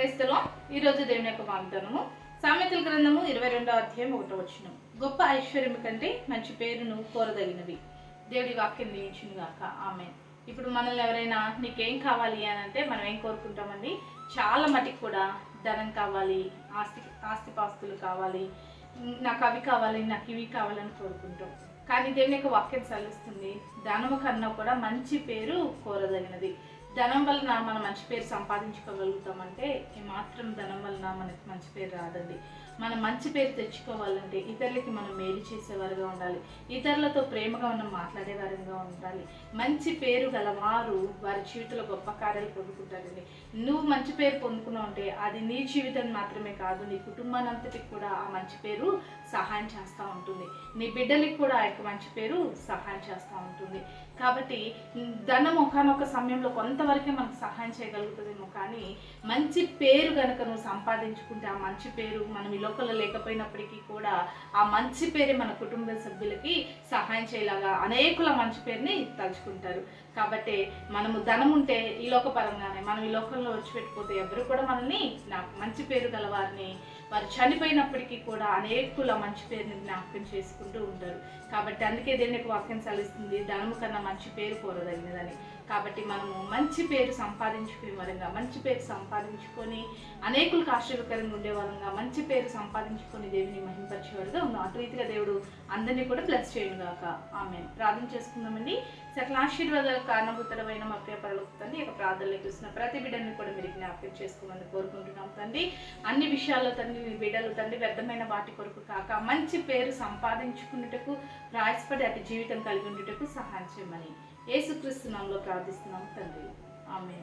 క్రైస్తలో. ఈరోజు దేవుని యొక్క వాగ్దానము. సామెతల గ్రంథము ఇరవై రెండో అధ్యాయం ఒకటో వచ్చిన గొప్ప ఐశ్వర్యం కంటే మంచి పేరును కోరదగినవి. దేవుడి వాక్యం దీవించును గాక. ఆమె ఇప్పుడు మనల్ని ఎవరైనా నీకేం కావాలి అని అంటే మనం ఏం కోరుకుంటామండి? చాలా మటుకు కూడా ధనం కావాలి ఆస్తి ఆస్తిపాస్తులు కావాలి నాకు అవి కావాలి నాకు ఇవి కావాలని కోరుకుంటాం. కానీ దేవుని యొక్క వాక్యం చల్లిస్తుంది ధనము కన్నా కూడా మంచి పేరు కోరదగినది. ధనం వలన మన మంచి పేరు సంపాదించుకోగలుగుతామంటే ఏమాత్రం ధనం వలన మనకి మంచి పేరు రాదండి. మనం మంచి పేరు తెచ్చుకోవాలంటే ఇతరులకి మనం మేలు చేసేవారుగా ఉండాలి. ఇతరులతో ప్రేమగా మనం మాట్లాడేవారుగా ఉండాలి. మంచి పేరు గలవారు వారి జీవితంలో గొప్ప కార్యాలు పొందుకుంటారండి. నువ్వు మంచి పేరు పొందుకున్నావు అంటే అది నీ జీవితం మాత్రమే కాదు నీ కుటుంబానంతటికి కూడా ఆ మంచి పేరు సహాయం చేస్తూ ఉంటుంది. నీ బిడ్డలకి కూడా ఆ యొక్క మంచి పేరు సహాయం చేస్తూ ఉంటుంది. కాబట్టి ధనం ఒకనొక సమయంలో కొంతవరకే మనకు సహాయం చేయగలుగుతుందేమో కానీ మంచి పేరు కనుక నువ్వు సంపాదించుకుంటే ఆ మంచి పేరు మనం ఈ లోకల్లో లేకపోయినప్పటికీ కూడా ఆ మంచి పేరే మన కుటుంబ సభ్యులకి సహాయం చేయలాగా అనేకుల మంచి పేరుని తలుచుకుంటారు. కాబట్టి మనము ధనం ఉంటే ఈ లోకపరంగానే మనం ఈ లోకంలో వచ్చిపెట్టిపోతే ఎవరు కూడా మనల్ని నాకు మంచి పేరు గల వారిని వారు చనిపోయినప్పటికీ కూడా అనేకుల మంచి పేరుని జ్ఞాపకం చేసుకుంటూ ఉంటారు. కాబట్టి అందుకే దేనికి వాక్యం చలిస్తుంది ధనము కన్నా మంచి పేరు కోరదగినదని కాబట్టి మనము మంచి మంచి పేరు సంపాదించుకునే వరంగా మంచి పేరు సంపాదించుకొని అనేకులకు ఆశ్చర్యకరంగా ఉండేవారంగా మంచి పేరు సంపాదించుకొని దేవుని మహింపరిచేవారుగా ఉన్నాం అటు రీతిగా దేవుడు అందరినీ కూడా బ్లెస్ చేయను గాక ఆమె ప్రార్థన చేసుకుందామండి. సకల ఆశీర్వాదాల కారణభూతలమైన మా ప్రియ తండ్రి ఈ యొక్క చూసిన ప్రతి బిడ్డని కూడా మీరు జ్ఞాపకం చేసుకోమని కోరుకుంటున్నాం తండ్రి. అన్ని విషయాల్లో తండ్రి మీ బిడ్డలు తండ్రి వ్యర్థమైన వాటి కొరకు కాక మంచి పేరు సంపాదించుకున్నటకు ప్రయాసపడి అటు జీవితం కలిగి ఉండేటకు సహాయం చేయమని. యేసుక్రీస్తు నామంలో ప్రార్థిస్తున్నాం తండ్రి. ఆమె